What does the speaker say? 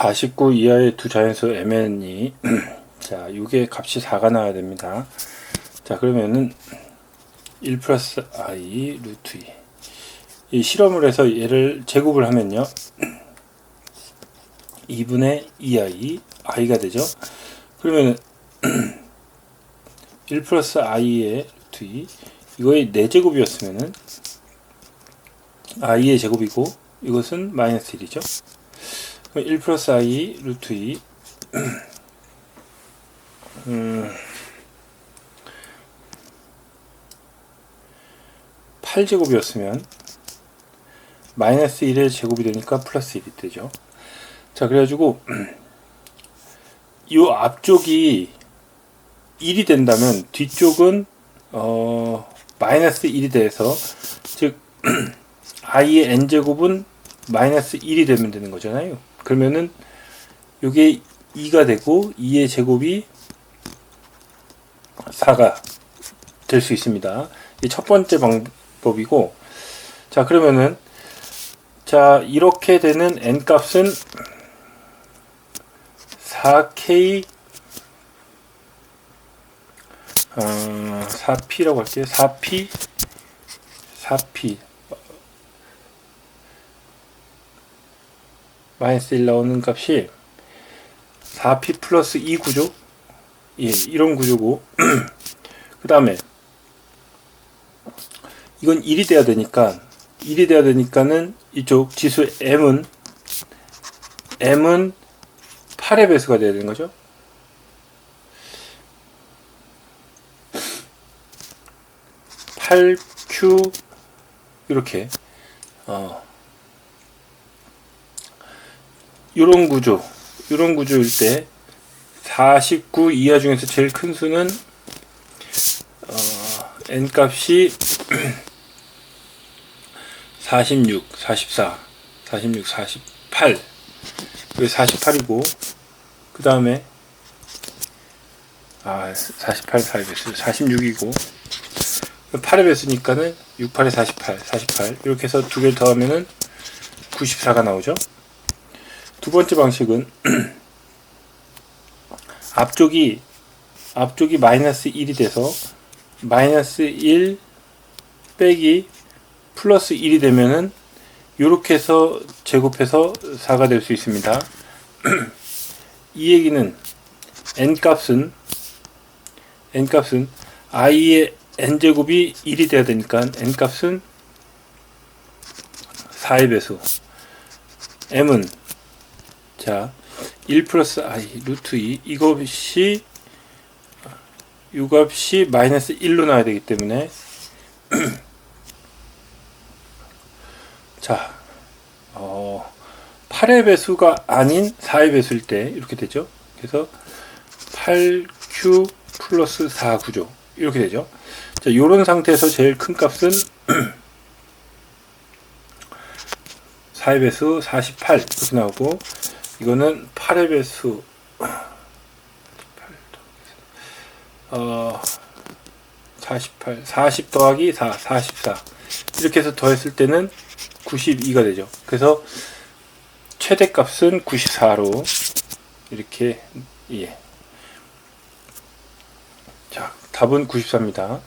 49 이하의 두 자연수 mn이 자, 이게 값이 4가 나와야 됩니다. 자, 그러면은 1 플러스 i 루트 2. 이 실험을 해서 얘를 제곱을 하면요. 2분의 2i, i가 되죠. 그러면은 1 플러스 i의 루트 2. 이거의 4제곱이었으면은 i의 제곱이고 이것은 마이너스 1이죠. 1 플러스 i 루트 2 음, 8제곱이었으면 마이너스 1의 제곱이 되니까 플러스 1이 되죠. 자, 그래가지고 이 앞쪽이 1이 된다면 뒤쪽은 어, 마이너스 1이 돼서 즉 i의 n제곱은 마이너스 1이 되면 되는 거잖아요. 그러면은 이게 2가 되고 2의 제곱이 4가 될 수 있습니다. 이 첫 번째 방법이고 자 그러면은 자 이렇게 되는 n 값은 4k 어, 4p라고 할게요. 4p 4p 마이너스 1 나오는 값이 4p 플러스 2 구조 예, 이런 구조고 그 다음에 이건 1이 돼야 되니까 1이 돼야 되니까는 이쪽 지수 m은 m은 8의 배수가 돼야 되는 거죠. (8q) 이렇게 어 요런 구조 요런 구조일 때 49 이하 중에서 제일 큰 수는 어, n 값이 46, 44, 46, 48 여기 48이고 그 다음에 아 48, 4배수 46이고. 8의 배수니까는 6, 8에 48, 48 이렇게 해서 두 개를 더하면은 94가 나오죠 두 번째 방식은 앞쪽이 앞쪽이 마이너스 1이 돼서 마이너스 1 빼기 플러스 1이 되면은 이렇게 해서 제곱해서 4가 될 수 있습니다. 이 얘기는 n 값은 n 값은 i의 n 제곱이 1이 돼야 되니까 n 값은 4의 배수 m은 자, 1 플러스 i 루트 2 이것이 이 값이 마이너스 1로 나와야 되기 때문에 자, 어, 8의 배수가 아닌 4의 배수일 때 이렇게 되죠. 그래서 8q 플러스 4 구조 이렇게 되죠. 자, 요런 상태에서 제일 큰 값은 4의 배수 48 이렇게 나오고 이거는 8의 배수. 어, 48 40 더하기 4 44 이렇게 해서 더했을 때는 92가 되죠. 그래서 최대값은 94로 이렇게 예. 자 답은 94입니다